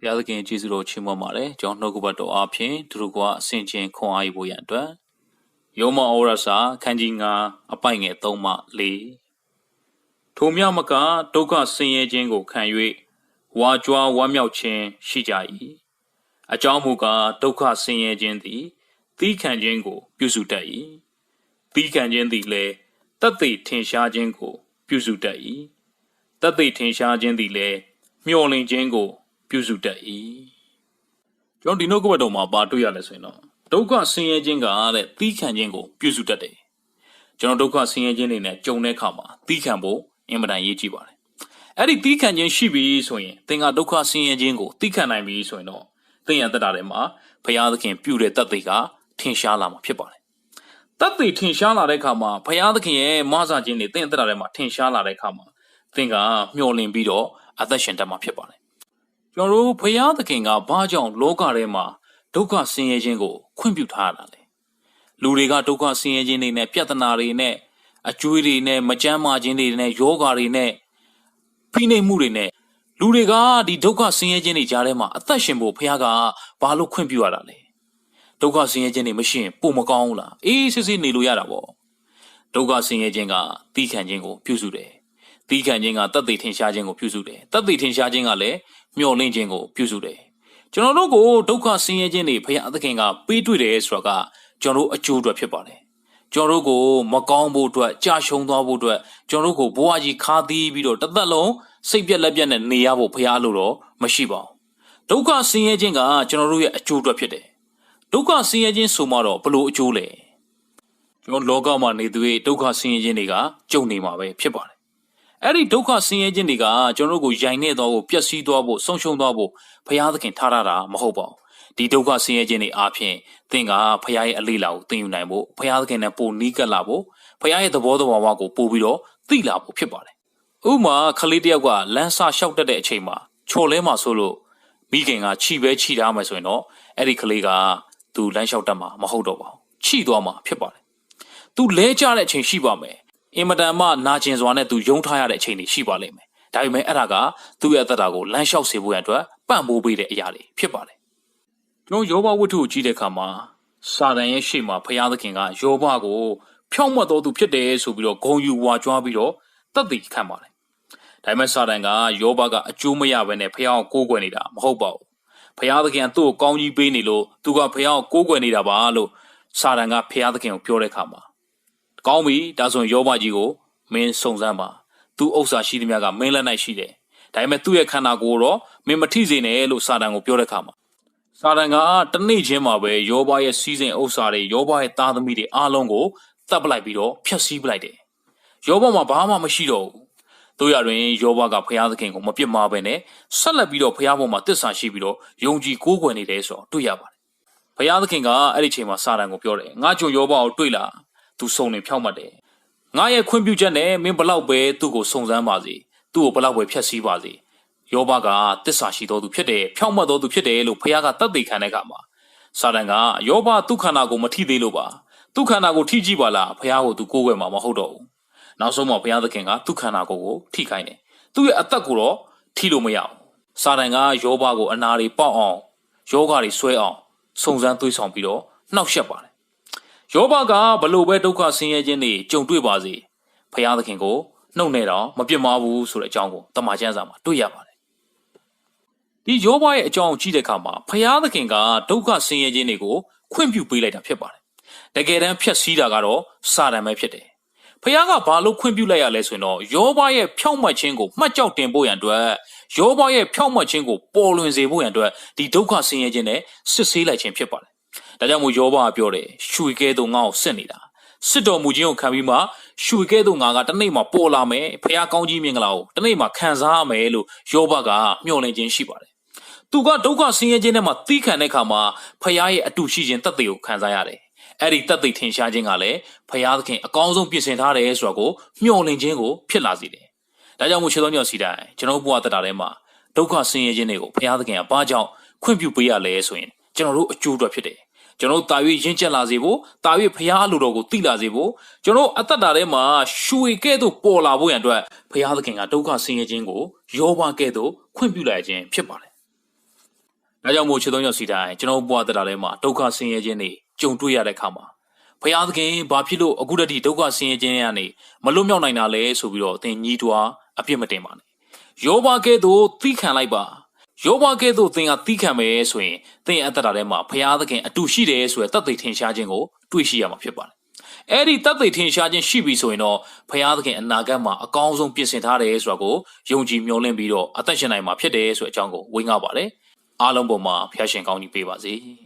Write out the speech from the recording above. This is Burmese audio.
ဘုရားသခင်ကျေးဇူးတော်ချီးမွမ်းပါတယ်ကျွန်တော်နှုတ်ကပတ်တော်အားဖြင့်သူတို့ကအစင်ချင်းခွန်အားရဖို့ရန်အတွက်ယောမဩရစာခန်းကြီး9အပိုင်ငယ်3မှ4ထိုမြမကဒုက္ခဆင်းရဲခြင်းကိုခံ၍ဝါကြွားဝမ်းမြောက်ခြင်းရှိကြ၏အကြောင်းမူကားဒုက္ခဆင်းရဲခြင်းသည်သီးခံခြင်းကို ပြုစုတတ်၏သီးခံခြင်းသည်လည်းတတ်သိထင်ရှားခြင်းကို ပြုစုတတ်၏တတ်သိထင်ရှားခြင်းသည်လည်းမျှော်လင့်ခြင်းကို ပြုစုတတ်၏ကျွန်တော်ဒီနှုတ်ကပတ်တော်မှာပါတွေ့ရလဲဆိုရင်တော့ဒုက္ခဆင်းရဲခြင်းကတဲ့သီးခံခြင်းကိုပြုစုတတ်တယ်ကျွန်တော်ဒုက္ခဆင်းရဲခြင်းတွေနဲ့ကြုံတဲ့အခါမှာသီးခံဖို့အင်မတန်ရေးကြည့်ပါတယ်အဲ့ဒီသီးခံခြင်းရှိပြီဆိုရင်သင်ကဒုက္ခဆင်းရဲခြင်းကိုသီးခံနိုင်ပြီဆိုရင်တော့သင်ရတတ်တာထဲမှာဘုရားသခင်ပြုတဲ့တတ်သိကထင်ရှားလာမှာဖြစ်ပါတယ်တတ်သိထင်ရှားလာတဲ့အခါမှာဘုရားသခင်ရဲ့မဆာခြင်းတွေသင်ရတတ်တာထဲမှာထင်ရှားလာတဲ့အခါမှာသင်ကမျှော်လင့်ပြီးတော့အသက်ရှင်တတ်မှာဖြစ်ပါတယ် ကျွန်တော်တို့ဘုရားသခင်ကဘာကြောင့်လောကထဲမှာဒုက္ခဆင်းရဲခြင်းကို ခွင့်ပြုထားတာလဲလူတွေကဒုက္ခဆင်းရဲခြင်းတွေနဲ့ပြဿနာတွေနဲ့အကျွေးတွေနဲ့မကြမ်းမာခြင်းတွေနဲ့ယောဂါတွေနဲ့ဖိနှိပ်မှုတွေနဲ့လူတွေကဒီဒုက္ခဆင်းရဲခြင်းတွေကြားထဲမှာအသက်ရှင်ဖို့ဘုရားကဘာလို့ခွင့်ပြုရတာလဲဒုက္ခဆင်းရဲခြင်းတွေမရှိရင်ပုံမကောင်းဘူးလားအေးစစ်စစ်နေလို့ရတာပေါ့ဒုက္ခဆင်းရဲခြင်းကတီးခံခြင်းကိုပြုစုတယ် တီးခံခြင်းကတတ်သိထင်ရှားခြင်းကိုပြုစုတယ်တတ်သိထင်ရှားခြင်းကလည်းမျှော်လင့်ခြင်းကိုပြုစုတယ်ကျွန်တော်တို့ကိုဒုက္ခဆင်းရဲခြင်းတွေဘုရားသခင်ကပေးတွေ့တယ်ဆိုတာကကျွန်တော်တို့အကျိုးအတွက်ဖြစ်ပါတယ်ကျွန်တော်တို့ကိုမကောင်းဖို့အတွက်ကြာရှုံးသွားဖို့အတွက်ကျွန်တော်တို့ကိုဘဝကြီးခါသီးပြီးတော့တစ်သက်လုံးစိတ်ပြက်လက်ပြက်နဲ့နေရဖို့ဘုရားလိုတော့မရှိပါဘူးဒုက္ခဆင်းရဲခြင်းကကျွန်တော်တို့ရဲ့အကျိုးအတွက်ဖြစ်တယ်ဒုက္ခဆင်းရဲခြင်းဆိုမှတော့ဘလို့အကျိုးလဲကျွန်တော်လောကမှာနေသူရဲ့ဒုက္ခဆင်းရဲခြင်းတွေကကြုံနေမှာပဲဖြစ်ပါတယ် အဲ့ဒီဒုက္ခဆင်းရဲခြင်းတွေကကျွန်တော်တို့ကိုယိုင်နေသွားဖို့ပျက်စီးသွားဖို့ဆုံးရှုံးသွားဖို့ဘုရားသခင်ထားရတာမဟုတ်ပါဘူးဒီဒုက္ခဆင်းရဲခြင်းတွေအားဖြင့်သင်ကဘုရားရဲ့အလေးလာကိုသင်ယူနိုင်ဖို့ဘုရားသခင်နဲ့ပိုနီးကပ်လာဖို့ဘုရားရဲ့သဘောတော်ဝါကိုပို့ပြီးတော့သိလာဖို့ဖြစ်ပါတယ်ဥမာခလေးတယောက်ကလမ်းစာလျှောက်တတ်တဲ့အချိန်မှာချော်လဲမှာဆိုလို့မိခင်ကခြိပဲခြိထားမယ်ဆိုရင်တော့အဲ့ဒီကလေးကသူလမ်းလျှောက်တတ်မှာမဟုတ်တော့ပါဘူးခြိသွားမှာဖြစ်ပါတယ်သူလဲကြတဲ့အချိန်ရှိပါမယ် အင်မတန်မှနာကျင်စွာနဲ့သူယုံထားရတဲ့အချိန်တွေရှိပါလိမ့်မယ်ဒါပေမဲ့အဲ့ဒါကသူ့ရဲ့အသက်တာကိုလမ်းလျှောက်စေဖို့ရန်အတွက်ပံ့ပိုးပေးတဲ့အရာတွေဖြစ်ပါတယ်ကျွန်တော်ယောဘဝတ္ထုကိုကြည့်တဲ့အခါမှာစာတန်ရဲ့ရှေ့မှာဘုရားသခင်ကယောဘကိုဖြောင့်မတ်တော်သူဖြစ်တယ်ဆိုပြီးတော့ဂုံယူဝါကြွားပြီးတော့တတ်သိခံပါတယ်ဒါပေမဲ့စာတန်ကယောဘကအကျိုးမရဘဲနဲ့ဖះကိုကိုးကွယ်နေတာမဟုတ်ပါဘူးဖះသခင်ကသူ့ကိုကောင်းကြီးပေးနေလို့သူကဖះကိုကိုးကွယ်နေတာပါလို့စာတန်ကဖះသခင်ကိုပြောတဲ့အခါမှာ ကောင်းပြီဒါဆိုရင်ယောဘကြီးကိုမင်းစုံစမ်းပါသူဥစ္စာရှိသမျှကမင်းလက်၌ရှိတယ်ဒါပေမဲ့သူ့ရဲ့ခန္ဓာကိုယ်တော့မင်းမထိစေနဲ့လို့စာတန်ကိုပြောတဲ့အခါမှာစာတန်ကတနေ့ချင်းမှာပဲယောဘရဲ့စီးစိမ်ဥစ္စာတွေယောဘရဲ့သားသမီးတွေအားလုံးကိုတတ်ပလိုက်ပြီးတော့ဖျက်ဆီးပလိုက်တယ်ယောဘမှာဘာမှမရှိတော့ဘူးတို့ရတွင်ယောဘကဘုရားသခင်ကိုမပြစ်မှားပဲနဲ့ဆက်လက်ပြီးတော့ဘုရားပေါ်မှာတစ္ဆာရှိပြီးတော့ယုံကြည်ကိုးကွယ်နေတယ်ဆိုတော့တွေ့ရပါတယ်ဘုရားသခင်ကအဲ့ဒီချိန်မှာစာတန်ကိုပြောတယ်ငါကြုံယောဘကိုတွေ့လာ သူစုံနေဖြောက်မှတ်တယ်ငါရဲ့ခွင့်ပြုချက်နဲ့မင်းဘလောက်ပဲသူ့ကိုစုံစမ်းပါစေသူ့ကိုဘလောက်ပဲဖျက်ဆီးပါစေယောဘကတစ္ဆာရှိတော်သူဖြစ်တယ်ဖြောက်မှတ်တော်သူဖြစ်တယ်လို့ဘုရားကတတ်သိခံတဲ့အခါမှာစာတန်ကယောဘသူ့ခန္ဓာကိုမထိသေးလို့ပါသူ့ခန္ဓာကိုထိကြည့်ပါလားဘုရားကိုသူကိုးကွယ်မှာမဟုတ်တော့ဘူးနောက်ဆုံးမှာဘုရားသခင်ကသူ့ခန္ဓာကိုယ်ကိုထိခိုင်းတယ်သူ့ရဲ့အသက်ကိုတော့ထိလို့မရဘူးစာတန်ကယောဘကိုအနာတွေပေါက်အောင်ယောဂါတွေဆွဲအောင်စုံစမ်းသွေးဆောင်ပြီးတော့နှောက်ယှက်ပါတယ် ယောဘကဘလို့ပဲဒုက္ခဆင်းရဲခြင်းတွေကြုံတွေ့ပါစေဘုရားသခင်ကိုနှုတ်နေတော့မပြစ်မှားဘူးဆိုတဲ့အကြောင်းကိုတမန်ကျမ်းစာမှာတွေ့ရပါတယ်ဒီယောဘရဲ့အကြောင်းကိုကြည့်တဲ့အခါမှာဘုရားသခင်ကဒုက္ခဆင်းရဲခြင်းတွေကိုခွင့်ပြုပေးလိုက်တာဖြစ်ပါတယ်တကယ်တမ်းဖြတ်စည်းတာကတော့စာတန်ပဲဖြစ်တယ်ဖះကဘာလို့ခွင့်ပြုလိုက်ရလဲဆိုရင်တော့ယောဘရဲ့ဖြောင့်မတ်ခြင်းကိုမှတ်ကြောက်တင်ဖို့ရန်အတွက်ယောဘရဲ့ဖြောင့်မတ်ခြင်းကိုပေါ်လွင်စေဖို့ရန်အတွက်ဒီဒုက္ခဆင်းရဲခြင်းနဲ့စစ်ဆေးလိုက်ခြင်းဖြစ်ပါတယ်။ ဒါကြောင့်မို့ယောဘကပြောတယ်ရွှေကဲသို့ငါ့ကိုစစ်နေတာစစ်တော်မူခြင်းကိုခံပြီးမှရွှေကဲသို့ငါကတနေ့မှပေါ်လာမယ်ဖះကောင်းကြီးမင်္ဂလာကိုတနေ့မှခံစားရမယ်လို့ယောဘကမျှော်လင့်ခြင်းရှိပါတယ်။သူကဒုက္ခဆင်းရဲခြင်းနဲ့မှသီးခံတဲ့အခါမှာဖះရဲ့အတူရှိခြင်းတသက်ကိုခံစားရတယ်အဲ့ဒီတက်သိထင်ရှားခြင်းကလည်းဖရာသခင်အကောင်းဆုံးပြင်ဆင်ထားတယ်ဆိုတော့ကိုမျှော်လင့်ခြင်းကိုဖြစ်လာစေတယ်။ဒါကြောင့်မို့ခြေတော်ညောင်စီတိုင်းကျွန်တော်ဘုရားတရားထဲမှာဒုက္ခဆင်းရဲခြင်းတွေကိုဖရာသခင်ကဘာကြောင့်ခွင့်ပြုပေးရလဲဆိုရင်ကျွန်တော်တို့အကျိုးအတွက်ဖြစ်တယ်။ ကျွန်တော်တို့တာ၍ရင့်ကျက်လာစေဖို့တာ၍ဖရာလူတော်ကိုသိလာစေဖို့ကျွန်တော်အသက်တာထဲမှာရွှေကဲ့သို့ပေါ်လာဖို့ရန်အတွက်ဖရာသခင်ကဒုက္ခဆင်းရဲခြင်းကိုယောဘကဲ့သို့ခွင့်ပြုလိုက်ခြင်းဖြစ်ပါတယ်ဒါကြောင့်မို့ချစ်သုံးယောက်စီတိုင်းကျွန်တော်ဘဝတက်တာထဲမှာဒုက္ခဆင်းရဲခြင်းတွေကြုံတွေ့ရတဲ့အခါမှာဘုရားသခင်ဘာဖြစ်လို့အခုတည်းဒုက္ခဆင်းရဲခြင်းတွေကနေမလွတ်မြောက်နိုင်တာလဲဆိုပြီးတော့သင်ညီးတွားအပြစ်မတင်ပါနဲ့ယောဘကဲ့သို့သီးခံလိုက်ပါ ယောဘကဲ့သို့သင်ကသီးခံမယ်ဆိုရင်သင်အသက်တာထဲမှာဘုရားသခင်အတူရှိတယ်ဆိုရယ်တတ်သိထင်ရှားခြင်းကိုတွေ့ရှိရမှာဖြစ်ပါတယ်အဲ့ဒီတတ်သိထင်ရှားခြင်းရှိပြီဆိုရင်တော့ဘုရားသခင်အနာဂတ်မှာအကောင်းဆုံးပြင်ဆင်ထားတယ်ဆိုတာကိုယုံကြည်မျှော်လင့်ပြီးတော့အသက်ရှင်နိုင်မှာဖြစ်တယ်ဆိုတဲ့အကြောင်းကိုဝေငှပါတယ်အားလုံးပေါ်မှာဖျားရှင်ကောင်းကြီးပေးပါစေ။